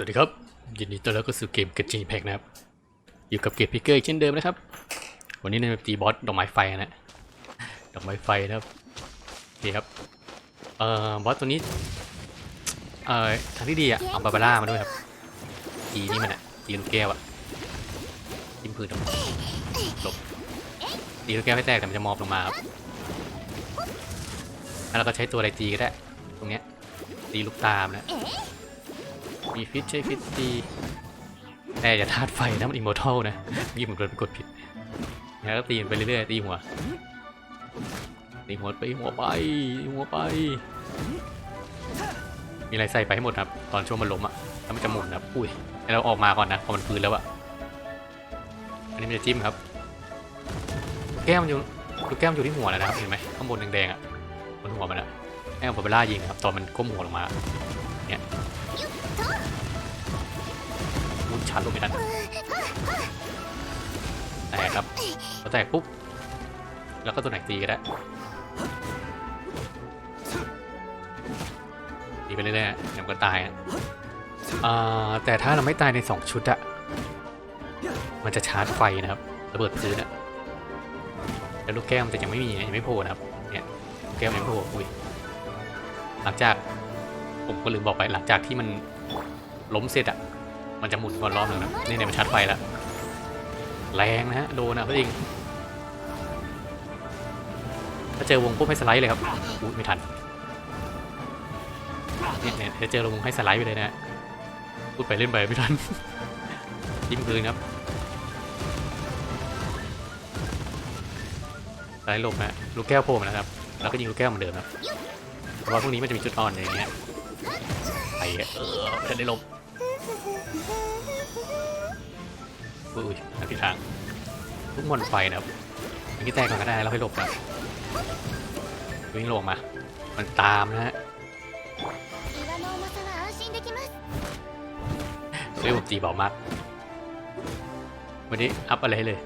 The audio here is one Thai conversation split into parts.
สวัสดีครับยินดีต้อนรับเข้าสู่เกมกระจิแพ็กนะครับ อยู่กับเกมพิกเกอร์เช่นเดิมนะครับ วันนี้ในตีบอสดอกไม้ไฟนะดอกไม้ไฟนะครับนี่ครับเอ่อบอสตัวนี้เอ่อทางที่ดีอะเอาบาบาร่ามาด้วยครับตีนี่มันอะตีลูกแก้วอะจิ้มพื้นตรงหลบตีลูกแก้วให้แตกแต่มันจะมอบลงมาครับแล้วเราก็ใช้ตัวอะไรตีก็ได้ ตรงเนี้ยตีลูกตามนะ มีฟิตใช้ฟิตตีแต่อย่าธาตุไฟนะมันอิมมอร์ทัลนะยี่ผมโดนไปกดผิดแล้วก็ตีนไปเรื่อยๆตีหัวตีหัวไปหัวไปหัวไป มีอะไรใส่ไปให้หมดครับ ตอนช่วงมันล้มอะแล้วมันจะหมุนะครับอุ้ยให้เราออกมาก่อนนะพอมันฟื้นแล้วอะอันนี้มันจะจิ้มครับ แก้มอยู่ลูแก้มอยู่ที่หัวแล้วนะครับเห็นไหมข้างบนแดงๆอะบนหัวมันอะให้เอาบาบาร่ายิงครับตอนมันก้มหัวลงมา มุดชันลงไปนั่นแตกครับพอแตกปุ๊บ แล้วก็ตัวไหนตีก็ได้ตีไปเรื่อยๆเดี๋ยวมันก็ตายอะอ่าแต่ถ้าเราไม่ตายใน 2 ชุดอะมันจะชาร์จไฟนะครับระเบิดพื้นอะแล้วลูกแก้วมันจะยังไม่มียังไม่โผล่นะครับเนี่ยลูกแก้วยังไม่โผล่อุ้ยหลังจาก ผมก็ลืมบอกไปหลังจากที่มันล้มเสร็จอะมันจะหมุนก่อนรอบหนึ่งนะนี่เนี่ยมันชาร์จไฟแล้วแรงนะฮะโดนนะพี่จริงถ้าเจอวงปุ๊บให้สไลด์เลยครับอุ้ยไม่ทันเนี่ยเนี่ยถ้าเจอวงให้สไลด์ไปเลยนะฮะพูดไปเล่นไปไม่ทันจิ้มคืนครับสไลด์หลบนะลูกแก้วโผล่มานะครับแล้วก็ยิงลูกแก้วเหมือนเดิมนะแต่ว่าพวกนี้มันจะมีจุดอ่อนอย่างเงี้ย เออเธอได้ลบอุ้ยอันผิดทางทุกมนไฟนะครับอันนี้แตกก็ได้เราวค่อยหลบนะวิ่งลงมา มันตามนะฮะเฮ้ยผมตีเบามากวันนี้อัพอะไรเลย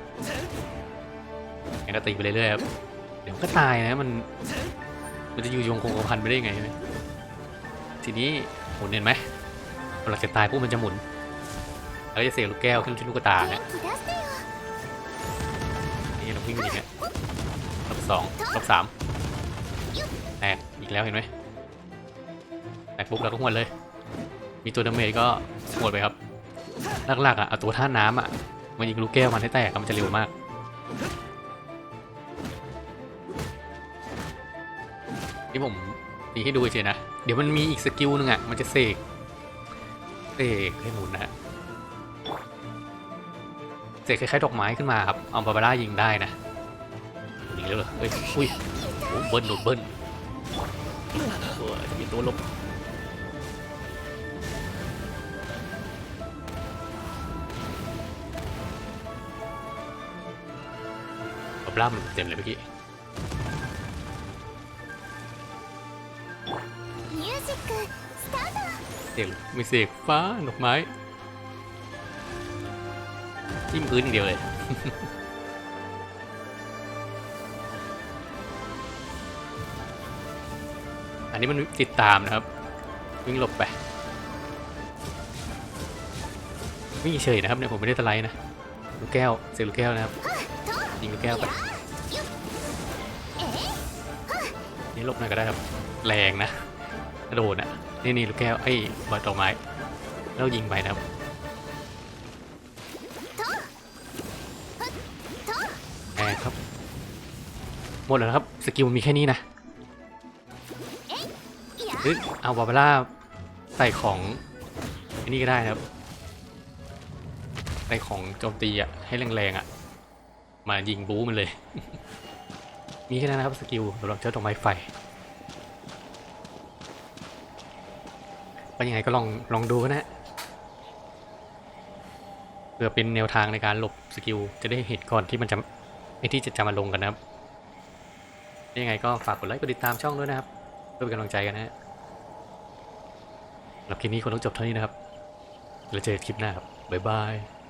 ยังก็ตีไปเรื่อยๆครับ เดี๋ยวก็ตายนะมัน มันจะอยู่ยงคงกระพันไปได้ไงไหม ทีนี้หมุนเห็นไหมเวลาจะตายพวกมันจะหมุนแล้วจะเสียลูกแก้วขึ้นที่ลูกตาเนี่ยนี่เราวิ่งอย่งเงี้ยลบสองลบสามแตกอีกแล้วเห็นไหมแตกปุ๊บเราก็หวดเลย มีตัวดาเมจก็หมดไปครับหลักๆอะเอาตัวท่าน้ำอะมันยิงลูกแก้วมันให้แตกมันจะเร็วมากนี่ผม ตีให้ดูเฉยนะ เดี๋ยวมันมีอีกสกิลหนึงอะ มันจะเสก เสกให้หมุนนะเสกคล้ายๆดอกไม้ขึ้นมาครับ เอาบาบาร่ายิงได้นะยิงแล้วเหรอเอ้ย อุ้ยโอ้เบิ้ลโดนเบิ้ลโอ้ยมีตัวลบบาบาร่ามันเต็มเลยเมื่อกี้ เสกมีเสกฟ้าดอกไม้จิ้มพื้นอย่างเดียวเลยอันนี้มันติดตามนะครับ วิ่งหลบไปวิ่งเฉยนะครับเนี่ยผมไม่ได้สไลด์นะลูกแก้วเสียลูกแก้วนะครับยิงลูกแก้วไปนี่หลบหน่อยก็ได้ครับ แรงนะ กระโดดอะนี่นี่ลูกแก้วไอ้บอลดอกไม้แล้วยิงไปนะครับแรงครับหมดแล้วครับสกิลมันมีแค่นี้นะいやหรือเอาบาบาร่าใส่ของอันนี้ก็ได้นะครับใส่ของโจมตีอะให้แรงๆอะมายิงบู๊มันเลย มีแค่นั้นนะครับสกิลสำหรับเจ้าดอกไม้ไฟ ก็ยังไงก็ลองลองดูนะ เพื่อเป็นแนวทางในการหลบสกิล จะได้เห็นก่อนที่มันจะไอที่จะจะมาลงกันนะครับยังไงก็ฝากกดไลค์กดติดตามช่องด้วยนะครับ เพื่อเป็นกำลังใจกันนะฮะสำหรับคลิปนี้คงต้องจบเท่านี้นะครับ แล้วเจอกันคลิปหน้าครับ บ๊ายบาย